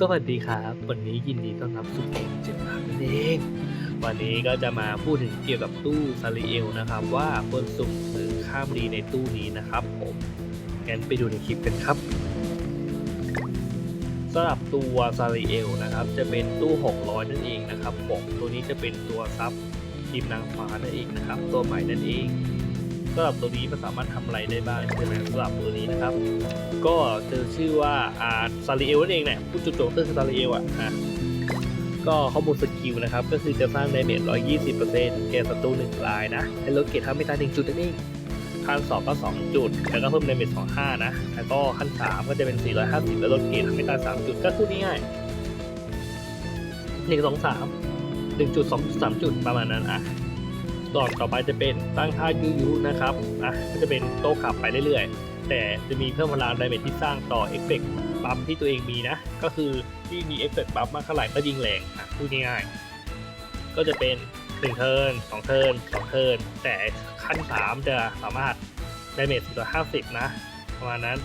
สวัสดีครับ วันนี้ยินดีต้อนรับสู่เกมเจ็ดหลักนั่นเองวันนี้ก็จะมาพูดถึงเกี่ยวกับตู้ซาริเอลนะครับ ว่าควรสุ่มหรือข้ามดีในตู้นี้นะครับ ผมงั้นไปดูในคลิปกันครับสำหรับตัวซาริเอลนะครับ จะเป็นตู้ 600 นั่นเองนะครับผมตัวนี้จะเป็นตัวซับทีมนางฟ้านั่นเองนะครับ ตัวใหม่นั่นเอง สำหรับตัวนี้มันสามารถทำอะไรได้บ้างใช่ไหมสำหรับตัวนี้นะครับ ก็เจอชื่อว่าอ่าซาริเอลนั่นเองเนี่ยผู้จุดโจมตีคือซาริเอลอะอะก็ข้อมูลสกิลนะครับ ก็คือจะสร้างดเมจ 120%แก่ศัตรู1รายนะให้ลดเกรดทำไม่ตาย1จุดนั่นเองขั้นสองก็ 2 จุด แล้วก็เพิ่มดเมจ25 นะ แล้วก็ขั้น 3 ก็จะเป็น 450 แล้วลดเกรดทำไม่ตาย3จุดก็คือง่ายๆ1 2 3 1จุด2 3จุดประมาณนั้นอะ ต่อต่อไปจะเป็นตั้งค่ายูยูนะครับอะก็จะเป็นโต้กลับไปเรื่อยๆ แต่จะมีเพิ่มพลังดเมจที่สร้างต่อเอฟเฟกต์บัฟที่ตัวเองมีนะ ก็คือที่มีเอฟเฟกต์บัฟมากเท่าไหร่ก็ยิงแรงอะพูดง่ายๆก็จะเป็น1เทิร์น2เทิร์น2เทิร์นแต่ขั้น3จะสามารถไดเมจ450นะประมาณนั้น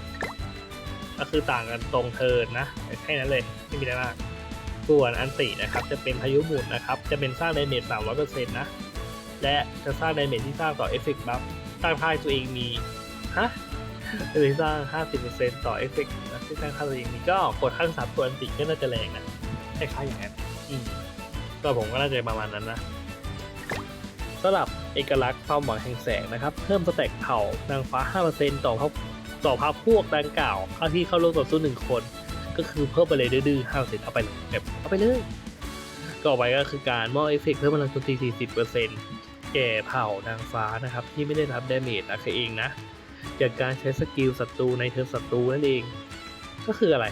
ก็คือต่างกันตรงเทิร์นนะแค่นั้นเลยไม่มีอะไรมากส่วนอันตินะครับจะเป็นพายุหมุนนะครับจะเป็นสร้างไดเมจสามร้อยเมจ300%นะ และจะสร้างดาเมจที่สร้างต่อเอฟเฟกต์บัฟสร้างท่ายตัวเองมีฮะเลยสร้าง 50%ต่อเอฟเฟกต์นะที่สร้างท่าตัวเองมีก็กดขั้นสามตัวอันติก็น่าจะแรงนะคล้ายๆอย่างนั้นอืมก็ผมก็น่าจะประมาณนั้นนะสำหรับเอกลักษณ์ความหวังแห่งแสงนะครับ เพิ่มสแต็กเผานางฟ้า 5%ต่อพักต่อพักพวกดังกล่าวเข้าที่เข้าร่วมต่อสู้หนึ่งคน ก็คือเพิ่มไปเลยดื้อๆ5%เอาไปเลยแบบเอาไปเลย ต่อไปก็คือการมอบเอฟเฟกต์เพิ่มพลังโจมตี40% แก่เผ่านางฟ้านะครับ ที่ไม่ได้รับดาเมจนะคือเองนะจากการใช้สกิลศัตรูในเทิร์นศัตรูนั่นเอง ก็คืออะไร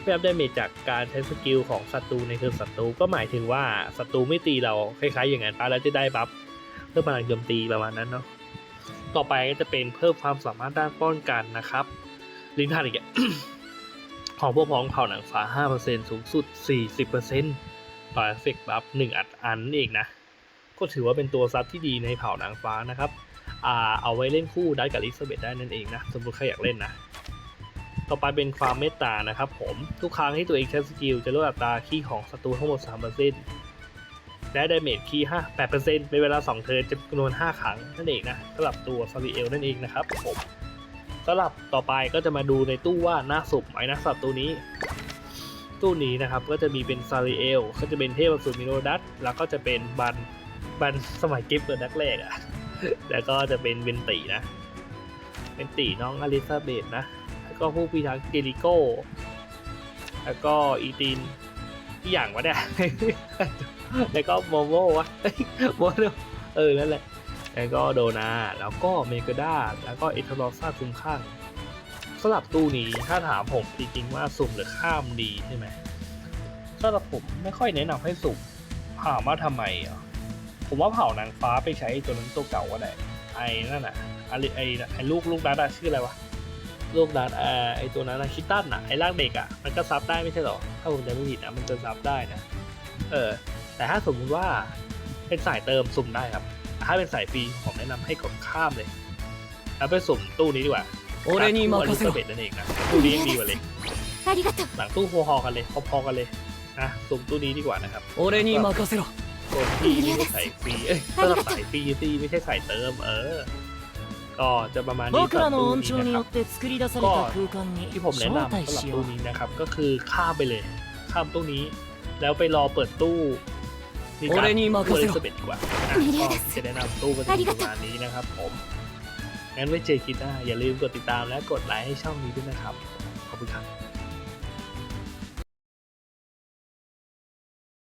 ได้รับดาเมจจากการใช้สกิลของศัตรูในเทิร์นศัตรูก็หมายถึงว่าศัตรูไม่ตีเราคล้ายๆอย่างนั้นปะแล้วจะได้บัฟเพิ่มพลังโจมตีประมาณนั้นเนาะต่อไปก็จะเป็นเพิ่มความสามารถด้านป้องกันนะครับ ลิ้นทันอีกอะของพวกพ้องเผ่าหนังฟ้า 5%สูงสุด 40%ต่อเอฟเฟกต์บัฟ1อัดอันนั่นเองนะ ก็ถือว่าเป็นตัวซับที่ดีในเผ่านางฟ้านะครับอเอาไว้เล่นคู่ได้กับลิซาเบธได้นั่นเองนะสมมติใครอยากเล่นนะ ต่อไปเป็นความเมตตานะครับผมทุกครั้งที่ตัวเองใช้สกิลจะลดอัตราคีย์ของศัตรูทั้งหมด3%และดาเมจคีย์5 8%เป็นเวลา 2 เทิร์นจำนวน 5 ครั้งนั่นเองนะสำหรับตัวซาริเอลนั่นเองนะครับผมสำหรับต่อไปก็จะมาดูในตู้ว่าหน่าสุบไหมนะสำหรับตัวนี้ ตู้นี้นะครับก็จะมีเป็นซาริเอลก็จะเป็นเทพสูรมิโนดัสแล้วก็จะเป็นบัน บันสมัยเก็บเปิดนักแรกอะแล้วก็จะเป็นเวนตีนะเวนตีน้องอลิซาเบธนะ แล้วก็ผู้พิทักษ์เจริโก้ แล้วก็อีตินที่อย่างวะเนี่ย แล้วก็โมโมวะโมโนเออนั่นแหละ แล้วก็โดนา แล้วก็เมกาดาแล้วก็เอทรอซ่าคุ้มข้างสำหรับตู้นี้ถ้าถามผมจริงๆว่าสุ่มหรือข้ามดีใช่ไหมสำหรับผมไม่ค่อยแนะนำให้สุ่มถามว่าทำไมอะ ผมว่าเผ่านางฟ้าไปใช้ตัวนั้นตัวเก่าก็ได้ไอ้นั่นอะไอ้ไอ้ไอ้ลูกลูกดัตอชื่ออะไรวะลูกดัตไอ้ตัวนั้นนะคิตตันอะไอ้ร่างเด็กอะมันก็ซับได้ไม่ใช่หรอถ้าผมจำไม่ผิดนะมันจะซับได้นะเออ แต่ถ้าสมมติว่าเป็นสายเติมสุ่มได้ครับ ถ้าเป็นสายฟรีผมแนะนำให้กดข้ามเลยเอาไปสุ่มตู้นี้ดีกว่าโอเรนี่มาลิซาเบ็ดนั่นเองนะตู้นี้ยังดีกว่าเลยหลังตู้โฮฮอกันเลยพอๆกันเลยนะสุ่มตู้นี้ดีกว่านะครับโอเรนี่มาคาเซโร นปีนี่ไม่ใส่สายปีเอ้ยก็สายปีสิไม่ใช่ใส่เติม เออ ก็จะประมาณนี้สำหรับตู้นี้นะครับก็ที่ผมแนะนำสำหรับตู้นี้นะครับ ก็คือข้ามไปเลย ข้ามตู้นี้ แล้วไปรอเปิดตู้นี่การเปิดสเปดกว่าก็จะแนะนำตู้ก็จะประมาณนี้นะครับ ผมงั้นไว้เจอกันหน้าอย่าลืมกดติดตามและกดไลค์ให้ช่องนี้ด้วยนะครับขอบคุณครับ